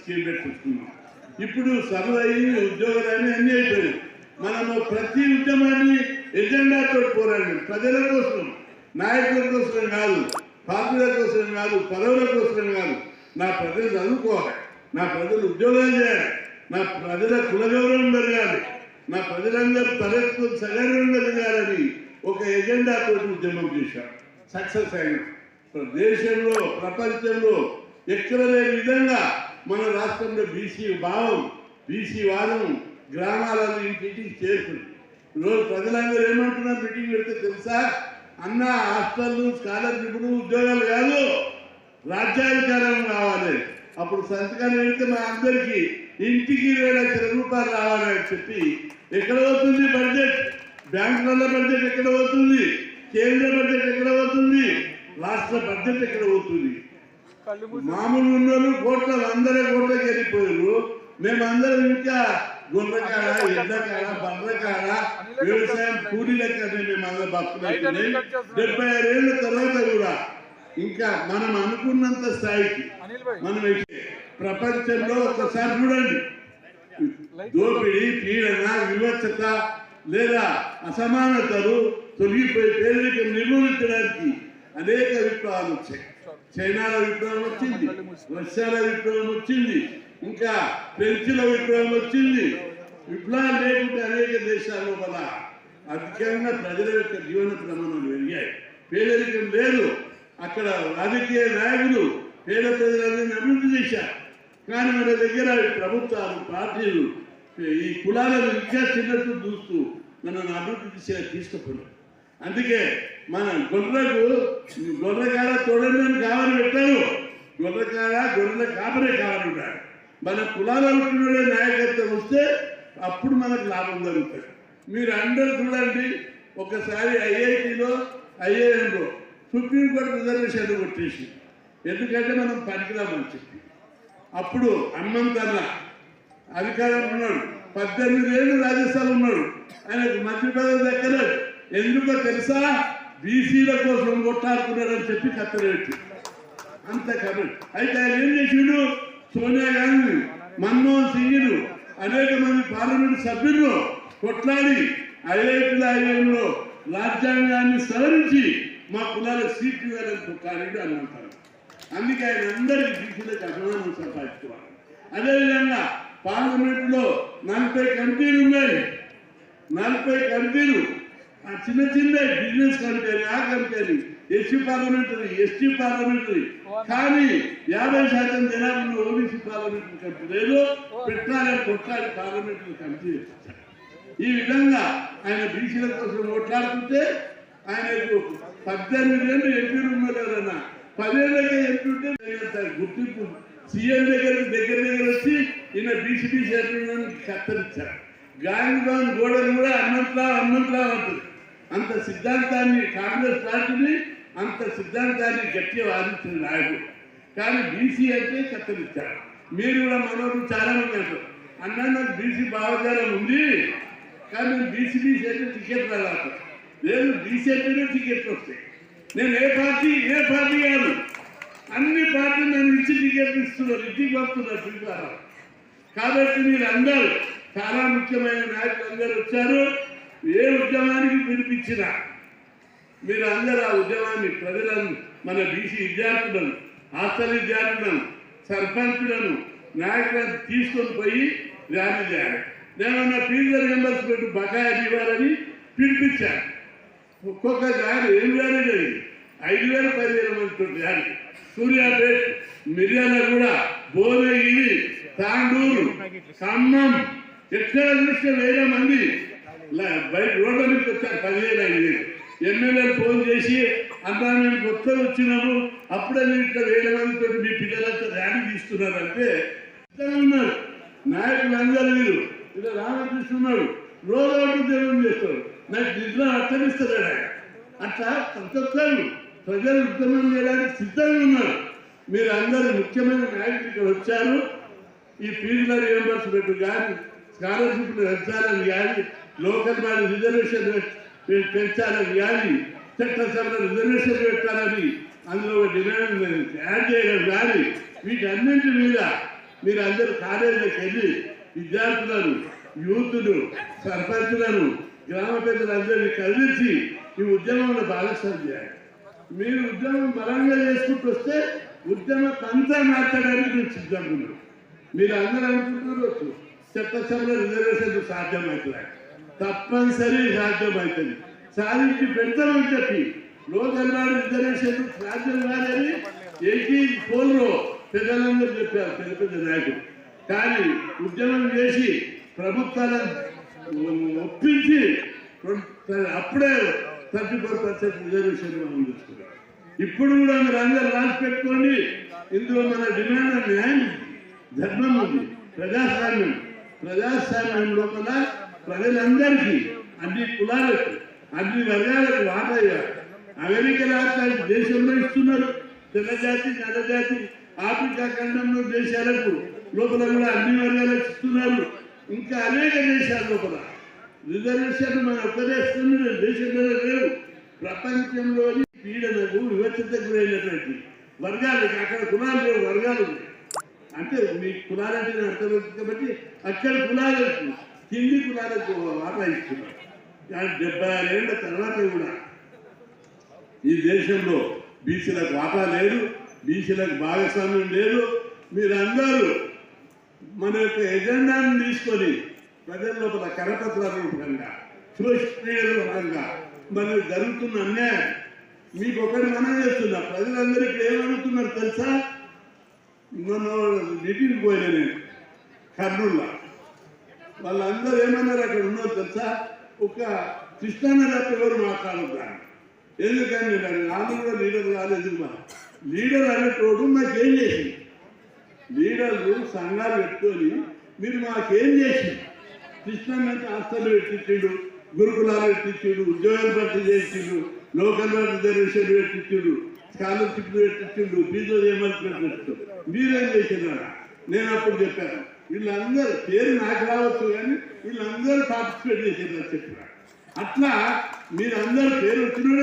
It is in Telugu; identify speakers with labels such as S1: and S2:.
S1: స్కీమ్ పెట్టుకున్నాం ఇప్పుడు సర్వయి ఉద్యోగాలన్నీ అన్నీ అయిపోయాయి మనము ప్రతి ఉద్యమాన్ని ఎజెండాతో పోరాడి ప్రజల కోసం నాయకుల కోసం కాదు పార్టీల కోసం కాదు పదవుల కోసం కాదు. నా ప్రజలు చదువుకోవాలి నా ప్రజలు ఉద్యోగాలు చేయాలి నా ప్రజల కులగౌరవం పెరగాలి నా ప్రజలందరూ ప్రజలకు సగర్వంగా పెరగాలని ఒక ఎజెండాతో ఉద్యమం చేశాం. సక్సెస్ అయినా. దేశంలో ప్రపంచంలో ఎక్కడ లేని విధంగా మన రాష్ట్రంలో బీసీ భావం బీసీ వాదం గ్రామాలలో ఇంటింటికి చేరుకుంది. ఈరోజు ప్రజలందరూ ఏమంటున్నారు మీటింగ్ పెడితే తెలుసా? అన్న హాస్టల్ స్కాలర్షిప్లు ఉద్యోగాలు కాదు రాజ్యాధికారం కావాలి. అప్పుడు సంతకాలు పెడితే మా అందరికీ ఇంటికి ఇరవై లక్షల రూపాయలు రావాలని చెప్పి ఎక్కడ పోతుంది బడ్జెట్? బ్యాంకుల బడ్జెట్ ఎక్కడ పోతుంది? కేంద్ర బడ్జెట్ ఎక్కడ పోతుంది? రాష్ట్ర బడ్జెట్ ఎక్కడ పోతుంది? మామూలు ఉన్నోళ్ళు కోట్ల వందల కోట్లకి వెళ్ళిపోయారు మేమందరం ఇంకా గుర్రకాడ ఎడ్లకాడ బర్రకాడ వ్యవసాయం కూలీ లెక్కనే మేమందరం బతుకుతున్నాయి డెబ్బై ఆరేళ్ళ తర్వాత కూడా ఇంకా మనం అనుకున్నంత స్థాయికి మనం ప్రపంచంలో ఒకసారి చూడండి. దోపిడీ పీడన వివక్షత లేదా అసమానతలు తొలగిపోయి పేదరికం నిర్మూలించడానికి అనేక విప్లవాలు వచ్చాయి. చైనాలో విప్లవం వచ్చింది రష్యాలో విప్లవం వచ్చింది ఇంకా ఫ్రెంచ్లో విప్లవం వచ్చింది. విప్లవం లేకుంటే అనేక దేశాల వల్ల అధికంగా ప్రజల యొక్క జీవన ప్రమాణాలు పెరిగాయి. పేదరికం లేదు. అక్కడ రాజకీయ నాయకులు పేద ప్రజలని అభివృద్ధి చేశారు. కానీ మన దగ్గర ప్రభుత్వాలు పార్టీలు ఈ కులాలను ఇంకా చిన్నట్టు చూస్తూ మనల్ని అభివృద్ధి దిశగా తీసుకుపోయారు అందుకే మన గొర్రెలకు గొర్రెగాల చూడండి గొర్రెకాడ గొర్రెల కాపరే కావాలంటారు మన కులాల ఉంటున్న నాయకత్వం వస్తే అప్పుడు మనకు లాభం జరుగుతుంది మీరు అందరూ చూడండి ఒకసారి ఐఐటిలో ఐఐఎంలో సుప్రీంకోర్టు రిజర్వేషన్ కొట్టేసి ఎందుకంటే మనం పనికిరామని చెప్పి. అప్పుడు హనుమంతన్న అధికారం ఉన్నాడు. పద్దెనిమిది ఏళ్ళు రాజస్థాన్ ఉన్నాడు. ఆయనకు మధ్యప్రదేశ్ దక్కలేదు. ఎందుకో తెలుసా? బీసీల కోసం కొట్టాడుకున్నాడని చెప్పి కత్తలేట్టు అంత కబడ్ అయితే ఆయన ఏం చేసిండు సోనియా గాంధీ మన్మోహన్ సింగ్ను అనేక మంది పార్లమెంట్ సభ్యులు కొట్లాడి ఐఐటీల ఐఎంలో రాజ్యాంగాన్ని సవరించి మా కులాల సీట్లు వేయాలని కొట్లాడి అని అంటారు అందుకే ఆయన అందరికీ బీసీలకు అభిమానం సంపాదించుకోవాలి. అదేవిధంగా పార్లమెంట్లో నలభై కమిటీలు ఉన్నాయి. నలభై కమిటీలు ఆ చిన్న చిన్న బిజినెస్ కమిటీ ఆ committee SC parliamentary ST parliamentary కానీ యాభై శాతం జనాభా ఓబీసీ పార్లమెంటరీ కమిటీ లేదు. పెట్టాలని కొట్లాడి పార్లమెంటరీ కమిటీ చేశారు. ఈ విధంగా ఆయన బీసీల కోసం ఓట్లాడుతుంటే ఆయనకు పద్దెనిమిది ఏళ్ళు ఎంపీలు ఎవరన్నా పదేళ్ళకే ఎంపీ ఉంటే గుర్తింపు. సీఎం దగ్గర దగ్గర దగ్గర వచ్చి ఈయన బీసీ బీసీ ఎంపీ కత్తరించారు గాంధీ భవన్ గోడలు కూడా అన్నంట్లా అన్నంట్లా ఉంటుంది. అంత సిద్ధాంతాన్ని కాంగ్రెస్ పార్టీని అంత సిద్ధాంతాన్ని గట్టిగా వాదించిన నాయకుడు. కానీ బీసీ అంటే కత్తిరించారు. మీరు కూడా మనోడు చాలా మంది అంటారు. అన్న నాకు బీసీ భావజాలం ఉంది కానీ నేను బీసీ బీసీ అయితే టికెట్ రాలేదు లేదు బీసీ అంటేనే టికెట్లు వస్తాయి. నేను ఏ పార్టీ ఏ పార్టీ కాదు. అన్ని పార్టీలు నేను ఇచ్చి టికెట్ ఇస్తున్నారు ఇంటికి పంపుతున్నారు శ్రీకారం. కాబట్టి మీరు అందరూ చాలా ముఖ్యమైన నాయకులు అందరూ వచ్చారు. ఏ ఉద్యమానికి పిలిపించినా మీరు అందరూ ఆ ఉద్యమాన్ని ప్రజలను మన బీసీ విద్యార్థులను హాస్టల్ విద్యార్థులను సర్పంచులను నాయకులను తీసుకొని పోయి ర్యాలీ చేయాలి. నేనన్న ఫీజు పెట్టి బకాయిలు ఇవ్వాలని పిలిపించాను. ఒక్కొక్క ర్యాలీ ఏం ర్యాలీ జరిగింది ఐదు వేల పదివేల మందితో ర్యాలీ. సూర్యాపేట్ మిర్యాల కూడా భువనగిరి తాండూరు ఖమ్మం ఎక్కడ చూస్తే వేల మంది బయట రోడ్ల మీద వచ్చారు పదివేలు ఐదు వేలు ఎమ్మెల్యేలు ఫోన్ చేసి అన్నా మేము కొత్త వచ్చినాము. అప్పుడే మీరు ఇట్లా వేల మందితో మీ పిల్లలంతా ర్యాలీ తీస్తున్నారంటే సిద్ధంగా ఉన్నారు. నాయకులు అందరూ వీరు. ఇలా రామకృష్ణ ఉన్నాడు. రోజు ఉద్యోగం చేస్తాడు. నాకు నిద్ర అర్థమిస్తాడు ఆయన. అట్లా ప్రతి ఒక్కరు ప్రజలు ఉద్యమం చేయడానికి సిద్ధంగా ఉన్నారు. మీరు అందరూ ముఖ్యమైన నాయకులు ఇక్కడ వచ్చారు. ఈ ఫీజుల రియంబర్స్మెంట్ కానీ స్కాలర్షిప్లు పెంచాలని కానీ లోకల్ బాడీ రిజర్వేషన్ పెంచాలని కానీ చట్టసభలో రిజర్వేషన్ పెట్టాలని అందులో ఒక డిమాండ్ యాడ్ చేయడం కానీ వీటన్నింటి మీద మీరు అందరూ కాలేజీకి వెళ్ళి విద్యార్థులను యూత్ను సర్పంచులను గ్రామ పెద్దలందరినీ కదిలించి ఈ ఉద్యమంలో భాగస్వామ్యం చేయాలి. మీరు ఉద్యమం బలంగా చేసుకుంటూ వస్తే ఉద్యమ పంతా మార్చడానికి మీరు సిద్ధంగా ఉన్నాం మీరు అందరూ అనుకుంటున్నారు చట్టసభలో రిజర్వేషన్ సాధ్యమవుతుంది తప్పనిసరి సాధ్యమవుతుంది. సాధించి పెడతామని చెప్పి లోకల్ రిజర్వేషన్ సాధ్యం కాదని ఎయిటీన్ ఫోర్లో పెద్దలందరూ చెప్పారు పెద్ద పెద్ద నాయకులు. కానీ ఉద్యమం చేసి ప్రభుత్వాలను ఒప్పించి అప్పుడే థర్టీ ఫోర్ పర్సెంట్ రిజర్వేషన్ అందిస్తున్నారు ఇప్పుడు కూడా మీరు అందరూ రాసి పెట్టుకోండి. ఇందులో మన డిమాండ్ న్యాయం ధర్మం ఉంది ప్రజాస్వామ్యం ప్రజాస్వామ్యం లోపల ప్రజలందరికీ అన్ని కులాలకు అన్ని వర్గాలకు వాటయ్య. అమెరికా రాష్ట్రాలు దేశంలో ఇస్తున్నారు. తెల్లజాతి నల్లజాతి ఆఫ్రికా ఖండంలో దేశాలకు లోపల కూడా అన్ని వర్గాలకు ఇస్తున్నారు. ఇంకా అనేక దేశాల లోపల. రిజర్వేషన్ మన ఒక్క దేశంలో దేశంలో లేవు. ప్రపంచంలోని పీడనకు వివక్షతకు గురైనటువంటి వర్గాలకి అక్కడ కులాలు లేవు వర్గాలు ఉన్నాయి అంటే మీ కులాలంటే అర్థం అర్థమవుతుంది కాబట్టి అక్కడ కులాలకు కింది కులాలకు వాటా ఇస్తున్నారు కానీ డెబ్బై ఏళ్ళ తర్వాత కూడా ఈ దేశంలో బీసీలకు వాటా లేదు బీసీలకు భాగస్వామ్యం లేదు. మీరందరూ మన యొక్క ఎజెండాను తీసుకొని ప్రజల లోపల కరపత్రాల రూపంగా సోషల్ మీడియా రూపంగా మనకు జరుగుతున్న అన్యాయం. మీకు ఒకటి మనం చేస్తున్నా ప్రజలందరికీ ఏమనుకున్నారు తెలుసా? మొన్న మీటింగ్ పోయినా నేను కర్నూల్లో. వాళ్ళందరూ ఏమన్నారు అక్కడ ఉన్నది తెలుసా? ఒక కృష్ణానగర్ ఎవరు మాట్లాడుతారు ఎందుకని వాళ్ళు కూడా లీడర్ కాలేదు మా? లీడర్ అనేటోడు మాకేం చేసింది లీడర్లు సంఘాలు పెట్టుకొని మీరు మాకేం చేసి కృష్ణన్నకి హాస్టల్ పెట్టించాడు గురుకులాలు పెట్టించాడు ఉద్యోగాలు భర్తీ చేసిండు లోకల్ రిజర్వేషన్ పెట్టించాడు. స్కాలర్షిప్ పెట్టిండు ఫీజు రియంబర్స్మెంట్ మీరేం చేసినారా? నేను అప్పుడు చెప్పాను. వీళ్ళందరూ పేరు నాకు రావచ్చు కానీ వీళ్ళందరూ పార్టిసిపేట్ చేసినారు చెప్పారు అట్లా మీరందరూ పేరు వచ్చిన